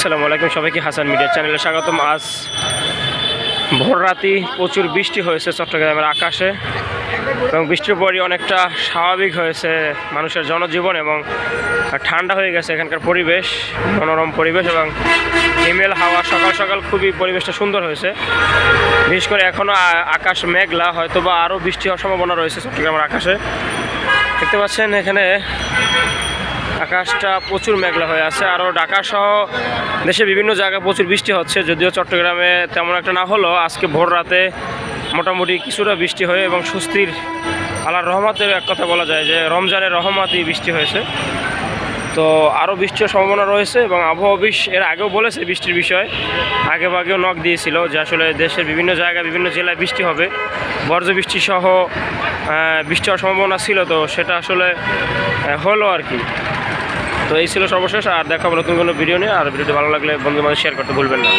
আসসালামু আলাইকুম সবাইকে, হাসান মিডিয়া চ্যানেলে স্বাগতম। আজ ভোর রাতি প্রচুর বৃষ্টি হয়েছে চট্টগ্রামের আকাশে এবং বৃষ্টির পরই অনেকটা স্বাভাবিক হয়েছে মানুষের জনজীবন এবং ঠান্ডা হয়ে গেছে এখানকার পরিবেশ, মনোরম পরিবেশ এবং হিমেল হাওয়া, সকাল সকাল খুবই পরিবেশটা সুন্দর হয়েছে। বিশেষ করে এখনও আকাশ মেঘলা হয়তো বা আরও বৃষ্টি হওয়ার সম্ভাবনা রয়েছে চট্টগ্রামের আকাশে। দেখতে পাচ্ছেন এখানে আকাশটা প্রচুর মেঘলা হয়ে আছে। আরও ঢাকা সহ দেশে বিভিন্ন জায়গায় প্রচুর বৃষ্টি হচ্ছে, যদিও চট্টগ্রামে তেমন একটা না হলেও আজকে ভোর রাতে মোটামুটি কিছুটা বৃষ্টি হয়ে এবং সুস্থির আল্লাহর রহমতের এক কথা বলা যায় যে রমজানের রহমতই বৃষ্টি হয়েছে। তো আরও বৃষ্টির সম্ভাবনা রয়েছে এবং আবহাওয়া অফিস এর আগেও বলেছে বৃষ্টির বিষয়ে, আগে আগেও নখ দিয়েছিল যে আসলে দেশের বিভিন্ন জায়গায় বিভিন্ন জেলায় বৃষ্টি হবে। বর্জ্য বৃষ্টি সহ বৃষ্টি হওয়ার সম্ভাবনা ছিল তো, সেটা আসলে হলো আর কি। তো এই ছিল সর্বশেষ, আর দেখাবো নতুন কোনো ভিডিও নিয়ে, আর ভিডিওটি ভালো লাগলে বন্ধু শেয়ার করতে ভুলবেন না।